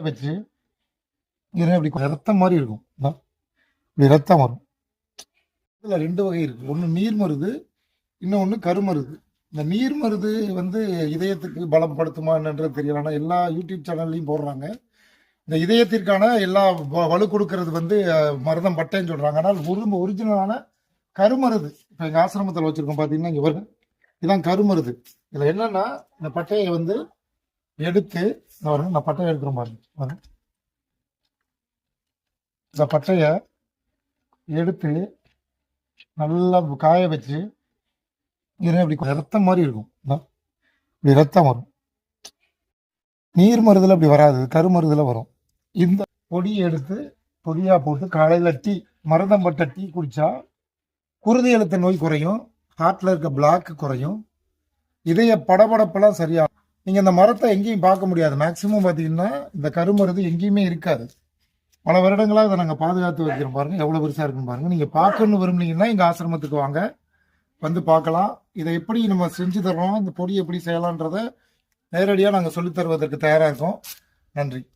வச்சு இறை அப்படி ரத்தம் மாதிரி இருக்கும். இப்படி ரத்தம் வரும். இதில் ரெண்டு வகை இருக்கு. ஒன்று நீர் மருது இன்னொன்று கருமருது இந்த நீர் மருது வந்து இதயத்துக்கு பலப்படுத்துமா என்னன்றது தெரியல. ஆனால் எல்லா யூடியூப் சேனல்லையும் போடுறாங்க. இந்த இதயத்திற்கான எல்லா வ- வலு கொடுக்கறது வந்து மருதம் பட்டைன்னு சொல்கிறாங்க ஆனால் ஒரு ஒரிஜினலான கருமருது இப்போ எங்கள் ஆசிரமத்தில் வச்சுருக்கோம் பார்த்தீங்கன்னா இங்கே வருது இதுதான் கருமருது இதில் என்னென்னா இந்த பட்டையை வந்து எடுத்து இந்த பாருங்க நான் பட்டையை எடுக்கிறோம் பாருங்க இந்த பட்டையை எடுத்து நல்லா காய வச்சு இப்படி ரத்தம் மாதிரி இருக்கும். இப்படி ரத்தம் வரும். நீர் மருதில் அப்படி வராது கருமருதில் வரும். இந்த பொடியை எடுத்து பொடியாக போட்டு காலையில் டீ மருதம் பட்ட டீ குடித்தா குருதி எழுத்த நோய் குறையும் ஹார்ட்ல இருக்க பிளாக் குறையும். இதய படபடப்பெல்லாம் சரியாகும் நீங்கள் இந்த மரத்தை எங்கேயும் பார்க்க முடியாது. மேக்சிமம் பார்த்தீங்கன்னா இந்த கருமருது எங்கேயுமே இருக்காது. பல வருடங்களாக இதை நாங்கள் பாதுகாத்து வைக்கிறோம் பாருங்கள் எவ்வளோ பெருசாக இருக்குன்னு பாருங்கள் நீங்கள் பார்க்கணும்னு விரும்புனீங்கன்னா எங்கள் ஆசிரமத்துக்கு வாங்க. வந்து பார்க்கலாம். இதை எப்படி நம்ம செஞ்சு தர்றோம் இந்த பொடி எப்படி செய்யலான்றத நேரடியாக நாங்கள் சொல்லித் தருவதற்கு தயாராக இருக்கோம். நன்றி.